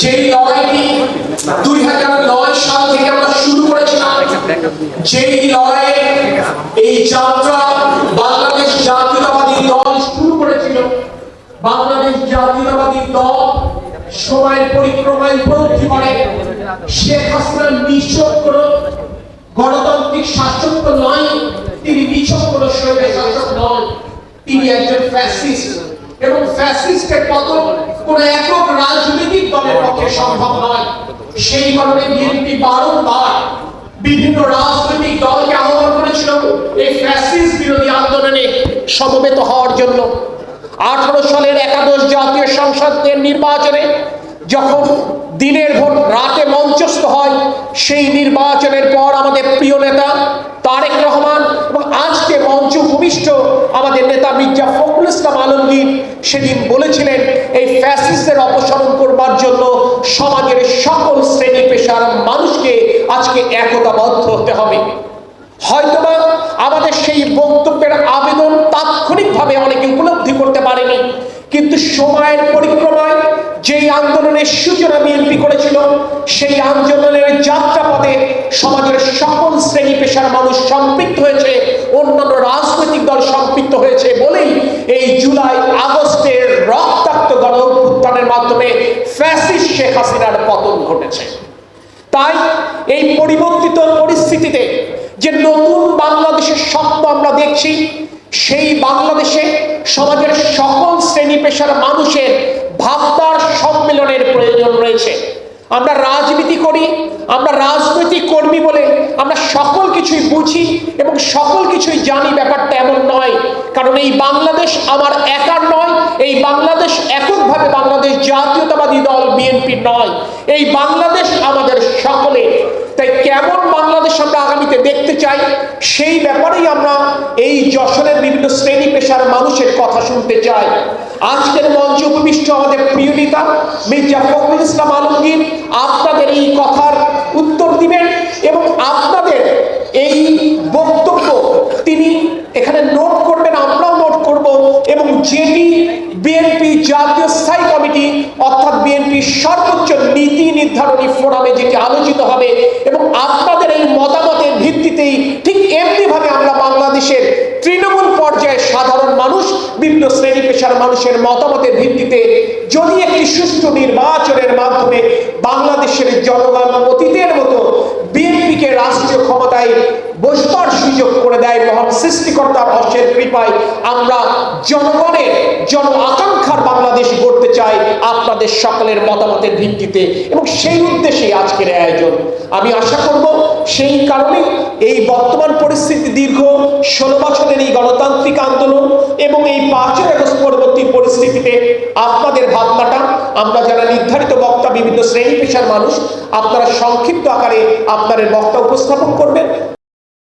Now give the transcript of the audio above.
যেই লড়াইটি দুই হাজার নয় সাল থেকে আমরা শুরু করেছিলাম, যেই লড়াইয়ে এই যাত্রা বাংলাদেশ জাতীয়তাবাদী দল শুরু করেছিল। বাংলাদেশ জাতীয়তাবাদী দল সময়ের পরিক্রমায় উপলব্ধি করে, শেখ হাসিনার নিঃস্বত্র গণতান্ত্রিক শাসক তো নয়, তিনি নিছক কোন শৈলের শাসক নন, তিনি একজন ফ্যাসিস্ট এবং ফ্যাসিস্টের পতন কোন একক রাজনৈতিক দলের পক্ষে সম্ভব নয়। সেই কারণে বিএনপি বারংবার বিভিন্ন রাজনৈতিক দলকে আহ্বান করেছিল এই ফ্যাসিস্ট বিরোধী আন্দোলনে সমবেত হওয়ার জন্য। আঠারো সালের একাদশ জাতীয় সংসদের নির্বাচনে যখন দিনের ভোট রাতে মঞ্চস্থ হয় সেই নির্বাচনের পর আমাদের প্রিয় নেতা তারেক রহমান এবং আজকে মঞ্চ ভূমিষ্ঠ আমাদের নেতা মির্জা ফখরুল ইসলাম আলমগীর সেদিন বলেছিলেন এই ফ্যাসিস্টের অপসারণ করবার জন্য সমাজের সকল শ্রেণি পেশার মানুষকে আজকে একতাবদ্ধ হতে হবে। হয়তোবা আমাদের সেই বক্তব্যের আবেদন তাৎক্ষণিকভাবে অনেকে উপলব্ধি করতে পারেনি, কিন্তু সময়ের পরিক্রমায় যেই আন্দোলনের সূচনা বিএনপি করেছিল, সেই আন্দোলনের যাত্রাপথে সমাজের সকল শ্রেণি পেশার মানুষ সম্পৃক্ত হয়েছে, অন্যান্য রাজনৈতিক দল সম্পৃক্ত হয়েছে বলেই এই জুলাই গণ অভ্যুত্থানের মাধ্যমে ফ্যাসিস্ট শেখ হাসিনার পতন ঘটেছে। তাই এই পরিবর্তিত পরিস্থিতিতে যে নতুন বাংলাদেশের স্বপ্ন আমরা দেখছি, সেই বাংলাদেশে সমাজের সকল শ্রেণি পেশার মানুষের ভাবনার সম্মেলনের প্রয়োজন রয়েছে। আমরা রাজনীতি করি, আমরা রাজনৈতিক কর্মী বলে আমরা সকল কিছুই বুঝি এবং সকল কিছুই জানি, ব্যাপারটা এমন নয়। কারণ এই বাংলাদেশ আমার একার নয় এককভাবে বাংলাদেশ জাতীয়তাবাদী দল বিএনপি নয়। এই বাংলাদেশ আমাদের সকলে। তাই কেমন বাংলাদেশ আমরা আগামীতে দেখতে চাই, সেই ব্যাপারেই আমরা এই যশোরের বিভিন্ন শ্রেণি পেশার মানুষের কথা শুনতে চাই। আজকের মঞ্চে উপবিষ্ট আমাদের প্রিয় নেতা মির্জা ফখরুল ইসলাম আলমগীর অর্থাৎ সর্বোচ্চ নীতি নির্ধারণী ফোরামে যেটি আলোচিত হবে এবং আপনাদের এই মতামতের ভিত্তিতেই ঠিক এমনি ভাবে আমরা বাংলাদেশের তৃণমূল পর্যায়ে সাধারণ মানুষ, বিভিন্ন শ্রেণি পেশার মানুষের মতামতের ভিত্তিতে যদি একটি সুষ্ঠু নির্বাচনের মাধ্যমে বাংলাদেশের জনগণ অতীতের মতো মহান সৃষ্টিকর্তার অশের কৃপায় আমরা জনগণের জন আকাঙ্ক্ষার বাংলাদেশ গড়তে চাই আপনাদের সকলের মতামতের ভিত্তিতে এবং সেই উদ্দেশ্যে আজকের আয়োজন। আমি আশা করব সেই কারণে এই বর্তমান পরিস্থিতি দীর্ঘ ষোলো বছরের এই গণতান্ত্রিক আন্দোলন এবং এই পাঁচই আগস্ট পরবর্তী পরিস্থিতিতে আপনাদের ভাবনাটা, আমরা যারা নির্ধারিত বক্তা, বিভিন্ন শ্রেণি পেশার মানুষ, আপনারা সংক্ষিপ্ত আকারে আপনাদের বক্তা উপস্থাপন করবেন।